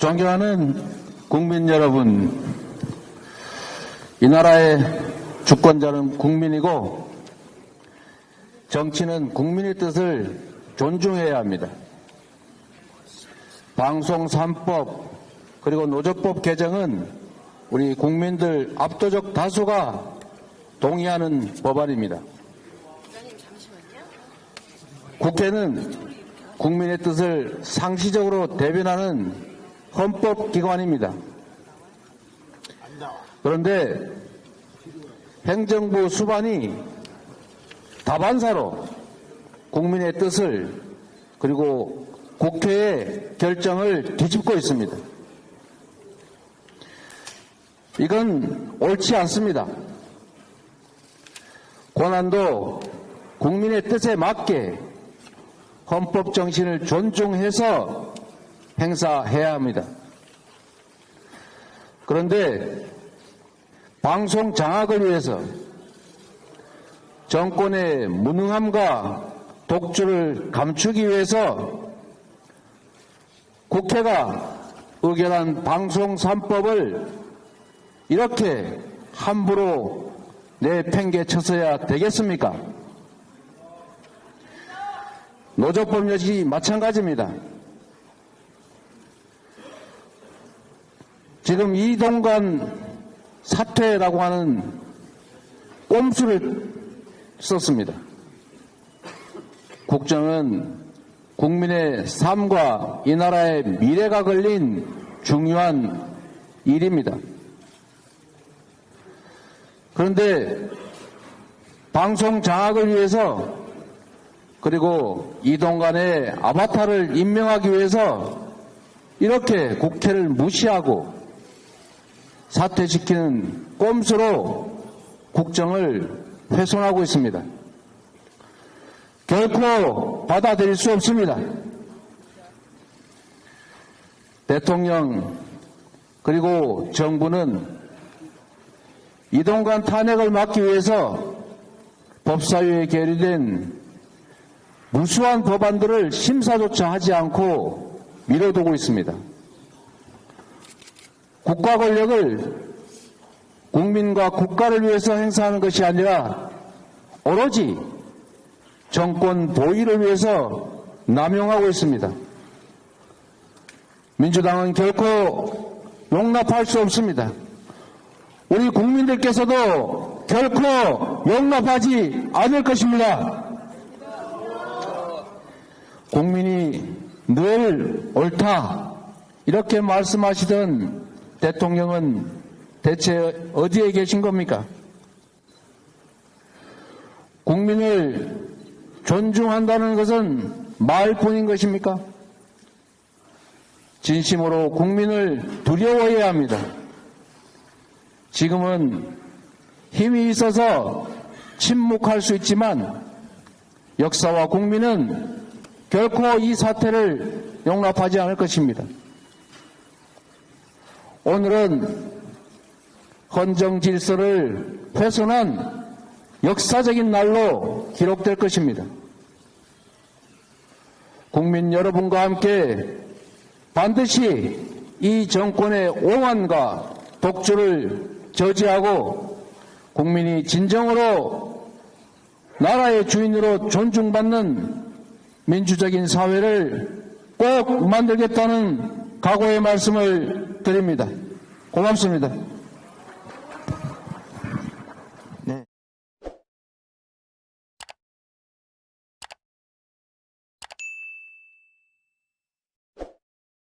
존경하는 국민 여러분, 이 나라의 주권자는 국민이고 정치는 국민의 뜻을 존중해야 합니다. 방송 3법 그리고 노조법 개정은 우리 국민들 압도적 다수가 동의하는 법안입니다. 국회는 국민의 뜻을 상시적으로 대변하는 헌법기관입니다. 그런데 행정부 수반이 다반사로 국민의 뜻을 그리고 국회의 결정을 뒤집고 있습니다. 이건 옳지 않습니다. 권한도 국민의 뜻에 맞게 헌법 정신을 존중해서 행사해야 합니다. 그런데 방송 장악을 위해서 정권의 무능함과 독주를 감추기 위해서 국회가 의결한 방송 3법을 이렇게 함부로 내팽개쳐서야 되겠습니까? 노조법 역시 마찬가지입니다. 지금 이동관 사퇴라고 하는 꼼수를 썼습니다. 국정은 국민의 삶과 이 나라의 미래가 걸린 중요한 일입니다. 그런데 방송 장악을 위해서 그리고 이동관의 아바타를 임명하기 위해서 이렇게 국회를 무시하고 사퇴시키는 꼼수로 국정을 훼손하고 있습니다. 결코 받아들일 수 없습니다. 대통령 그리고 정부는 이동관 탄핵을 막기 위해서 법사위에 계류된 무수한 법안들을 심사조차 하지 않고 밀어두고 있습니다. 국가 권력을 국민과 국가를 위해서 행사하는 것이 아니라 오로지 정권 보위를 위해서 남용하고 있습니다. 민주당은 결코 용납할 수 없습니다. 우리 국민들께서도 결코 용납하지 않을 것입니다. 국민이 늘 옳다 이렇게 말씀하시던 대통령은 대체 어디에 계신 겁니까? 국민을 존중한다는 것은 말뿐인 것입니까? 진심으로 국민을 두려워해야 합니다. 지금은 힘이 있어서 침묵할 수 있지만 역사와 국민은 결코 이 사태를 용납하지 않을 것입니다. 오늘은 헌정 질서를 훼손한 역사적인 날로 기록될 것입니다. 국민 여러분과 함께 반드시 이 정권의 오만과 독주를 저지하고 국민이 진정으로 나라의 주인으로 존중받는 민주적인 사회를 꼭 만들겠다는 각오의 말씀을 드립니다. 고맙습니다.